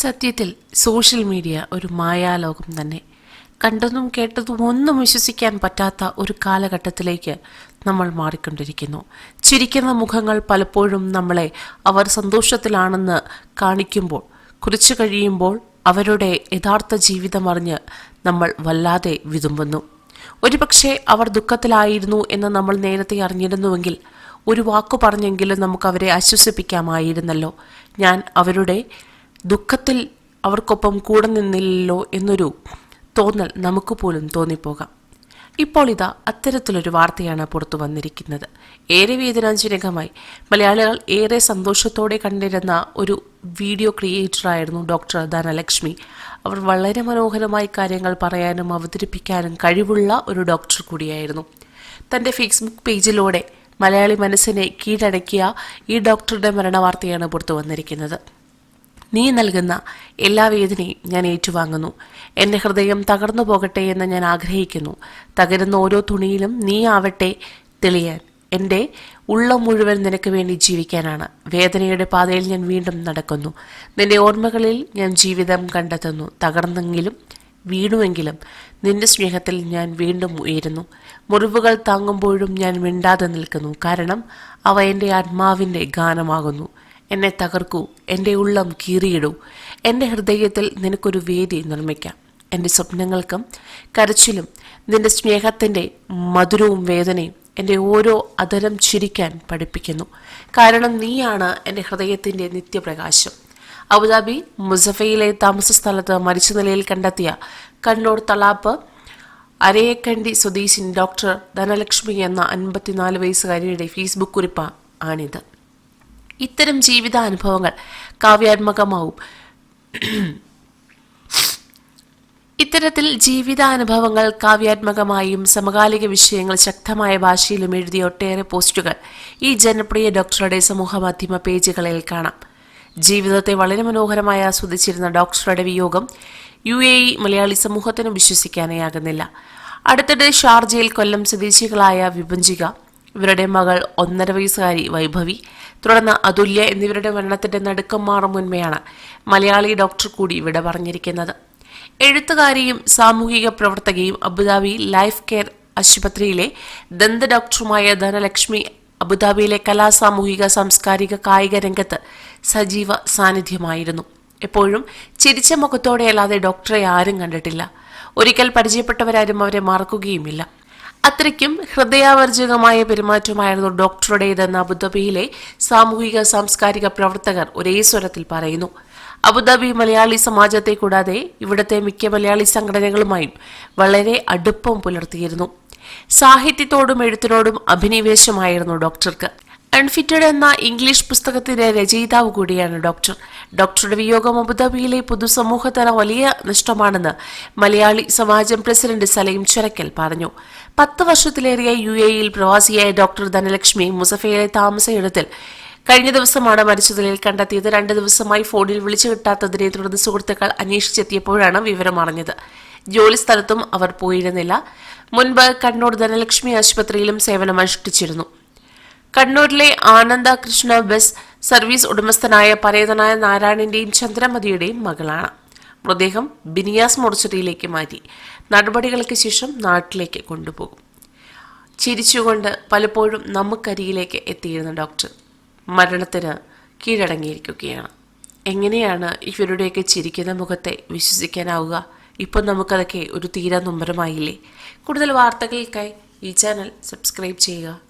സത്യത്തിൽ social media ഒരു മായാലോകം തന്നെ. കണ്ടതും കേട്ടതും ഒന്നും വിശ്വസിക്കാൻ പറ്റാത്ത ഒരു കാലഘട്ടത്തിലേക്ക് നമ്മൾ മാറിക്കൊണ്ടിരിക്കുന്നു. ചിരിക്കുന്ന മുഖങ്ങൾ പലപ്പോഴും നമ്മളെ അവർ സന്തോഷത്തിലാണെന്ന് കാണിക്കുമ്പോൾ കുറിച്ചു കഴിയുമ്പോൾ അവരുടെ യഥാർത്ഥ ജീവിതം അറിഞ്ഞ് നമ്മൾ വല്ലാതെ വിതുമ്പുന്നു. ഒരുപക്ഷെ അവർ ദുഃഖത്തിലായിരുന്നു എന്ന് നമ്മൾ നേരത്തെ അറിഞ്ഞിരുന്നുവെങ്കിൽ ഒരു വാക്കു പറഞ്ഞെങ്കിലും നമുക്ക് അവരെ ആശ്വസിപ്പിക്കാമായിരുന്നല്ലോ. ഞാൻ അവരുടെ ദുഃഖത്തിൽ അവർക്കൊപ്പം കൂടെ നിന്നില്ലല്ലോ എന്നൊരു തോന്നൽ നമുക്ക് പോലും തോന്നിപ്പോകാം. ഇപ്പോൾ ഇതാ അത്തരത്തിലൊരു വാർത്തയാണ് പുറത്തു വന്നിരിക്കുന്നത്. ഏറെ വേദനാജനകമായി. മലയാളികൾ ഏറെ സന്തോഷത്തോടെ കണ്ടിരുന്ന ഒരു വീഡിയോ ക്രിയേറ്ററായിരുന്നു ഡോക്ടർ ധനലക്ഷ്മി. അവർ വളരെ മനോഹരമായി കാര്യങ്ങൾ പറയാനും അവതരിപ്പിക്കാനും കഴിവുള്ള ഒരു ഡോക്ടർ കൂടിയായിരുന്നു. തന്റെ ഫേസ്ബുക്ക് പേജിലൂടെ മലയാളി മനസ്സിനെ കീഴടക്കിയ ഈ ഡോക്ടറുടെ മരണവാർത്തയാണ് പുറത്തു വന്നിരിക്കുന്നത്. നീ നൽകുന്ന എല്ലാ വേദനയും ഞാൻ ഏറ്റുവാങ്ങുന്നു. എന്റെ ഹൃദയം തകർന്നു പോകട്ടെ എന്ന് ഞാൻ ആഗ്രഹിക്കുന്നു. തകരുന്ന ഓരോ തുണിയിലും നീ ആവട്ടെ തെളിയാൻ. എന്റെ ഉള്ളം മുഴുവൻ നിനക്ക് വേണ്ടി ജീവിക്കാനാണ്. വേദനയുടെ പാതയിൽ ഞാൻ വീണ്ടും നടക്കുന്നു. നിന്റെ ഓർമ്മകളിൽ ഞാൻ ജീവിതം കണ്ടെത്തുന്നു. തകർന്നെങ്കിലും വീണുവെങ്കിലും നിന്റെ സ്നേഹത്തിൽ ഞാൻ വീണ്ടും ഉയരുന്നു. മുറിവുകൾ താങ്ങുമ്പോഴും ഞാൻ മിണ്ടാതെ നിൽക്കുന്നു. കാരണം അവ എന്റെ ആത്മാവിന്റെ ഗാനമാകുന്നു. എന്നെ തകർക്കൂ എന്റെ ഉള്ളം കീറിയിടൂ. എന്റെ ഹൃദയത്തിൽ നിനക്കൊരു വേദി നിർമ്മിക്കാം. എന്റെ സ്വപ്നങ്ങൾക്കും കരച്ചിലും നിന്റെ സ്നേഹത്തിന്റെ മധുരവും വേദനയും എന്റെ ഓരോ അതരം ചിരിക്കാൻ പഠിപ്പിക്കുന്നു. കാരണം നീയാണ് എന്റെ ഹൃദയത്തിന്റെ നിത്യപ്രകാശം. അബുദാബി മുസഫയിലെ താമസ സ്ഥലത്ത് മരിച്ച നിലയിൽ കണ്ടെത്തിയ കണ്ണൂർ തളാപ്പ് അരയക്കണ്ടി സ്വദേശിൻ ഡോക്ടർ ധനലക്ഷ്മി എന്ന അൻപത്തിനാല് വയസ്സുകാരിയുടെ ഫേസ്ബുക്ക് കുറിപ്പ് ആണിത് ഇത്തരം ജീവിതാനുഭവങ്ങൾ കാവ്യാത്മകമാവും. ഇത്തരത്തിൽ ജീവിതാനുഭവങ്ങൾ കാവ്യാത്മകമായും സമകാലിക വിഷയങ്ങൾ ശക്തമായ ഭാഷയിലും എഴുതിയ ഒട്ടേറെ പോസ്റ്റുകൾ ഈ ജനപ്രിയ ഡോക്ടറുടെ സമൂഹമാധ്യമ പേജുകളിൽ കാണാം. ജീവിതത്തെ വളരെ മനോഹരമായി ആസ്വദിച്ചിരുന്ന ഡോക്ടറുടെ വിയോഗം യു എ ഇ മലയാളി സമൂഹത്തിന് വിശ്വസിക്കാനേയാകുന്നില്ല. അടുത്തിടെ ഷാർജയിൽ കൊല്ലം സ്വദേശികളായ വിഭജിക ഇവരുടെ മകൾ ഒന്നര വയസ്സുകാരി വൈഭവി തുടർന്ന് അതുല്യ എന്നിവരുടെ മരണത്തിന്റെ നടുക്കം മാറും മുൻപെയാണ് മലയാളി ഡോക്ടർ കൂടി ഇവിടെ പറഞ്ഞിരിക്കുന്നത്. എഴുത്തുകാരിയും സാമൂഹിക പ്രവർത്തകയും അബുദാബി ലൈഫ് കെയർ ആശുപത്രിയിലെ ദന്ത ഡോക്ടറുമായ ധനലക്ഷ്മി അബുദാബിയിലെ കലാ സാമൂഹിക സാംസ്കാരിക കായിക രംഗത്ത് സജീവ സാന്നിധ്യമായിരുന്നു. എപ്പോഴും ചിരിച്ച മുഖത്തോടെ അല്ലാതെ ഡോക്ടറെ ആരും കണ്ടിട്ടില്ല. ഒരിക്കൽ പരിചയപ്പെട്ടവരാരും അവരെ മറക്കുകയുമില്ല. അത്രയ്ക്കും ഹൃദയാവർജകമായ പെരുമാറ്റമായിരുന്നു ഡോക്ടറുടേതെന്ന് അബുദാബിയിലെ സാമൂഹിക സാംസ്കാരിക പ്രവർത്തകർ ഒരേ സ്വരത്തിൽ പറയുന്നു. അബുദാബി മലയാളി സമാജത്തെ കൂടാതെ ഇവിടുത്തെ മിക്ക മലയാളി സംഘടനകളുമായും വളരെ അടുപ്പം പുലർത്തിയിരുന്നു. സാഹിത്യത്തോടും എഴുത്തിനോടും അഭിനിവേശമായിരുന്നു ഡോക്ടർക്ക്. അൺഫിറ്റഡ് എന്ന ഇംഗ്ലീഷ് പുസ്തകത്തിന്റെ രചയിതാവ് കൂടിയാണ് ഡോക്ടർ. ഡോക്ടറുടെ വിയോഗം അബുദാബിയിലെ പൊതുസമൂഹത്തിന് വലിയ നഷ്ടമാണെന്ന് മലയാളി സമാജം പ്രസിഡന്റ് സലീം ചുരക്കൽ പറഞ്ഞു. പത്ത് വർഷത്തിലേറെ യു എയിൽ പ്രവാസിയായ ഡോക്ടർ ധനലക്ഷ്മി മുസഫയിലെ താമസയിടത്തിൽ കഴിഞ്ഞ ദിവസമാണ് മരിച്ച നിലയിൽ കണ്ടെത്തിയത്. രണ്ട് ദിവസമായി ഫോണിൽ വിളിച്ചു കിട്ടാത്തതിനെ തുടർന്ന് സുഹൃത്തുക്കൾ അന്വേഷിച്ചെത്തിയപ്പോഴാണ് വിവരം അറിഞ്ഞത് ജോലിസ്ഥലത്തും അവർ പോയിരുന്നില്ല. മുൻപ് കണ്ണൂർ ധനലക്ഷ്മി ആശുപത്രിയിലും സേവനമനുഷ്ഠിച്ചിരുന്നു. കണ്ണൂരിലെ ആനന്ദ കൃഷ്ണ ബസ് സർവീസ് ഉടമസ്ഥനായ പരേതനായ നാരായണന്റെയും ചന്ദ്രമതിയുടെയും മകളാണ്. മൃതദേഹം ബിനിയാസ് മോർച്ചറിയിലേക്ക് മാറ്റി നടപടികൾക്ക് ശേഷം നാട്ടിലേക്ക് കൊണ്ടുപോകും. ചിരിച്ചുകൊണ്ട് പലപ്പോഴും നമുക്കരികിലേക്ക് എത്തിയിരുന്ന ഡോക്ടർ. മരണത്തിന് കീഴടങ്ങിയിരിക്കുകയാണ്. എങ്ങനെയാണ് ഇവരുടെയൊക്കെ ചിരിക്കുന്ന മുഖത്തെ വിശ്വസിക്കാനാവുക? ഇപ്പം നമുക്കതൊക്കെ ഒരു തീരാ നൊമ്പരമായില്ലേ? കൂടുതൽ വാർത്തകൾക്കായി ഈ ചാനൽ സബ്സ്ക്രൈബ് ചെയ്യുക.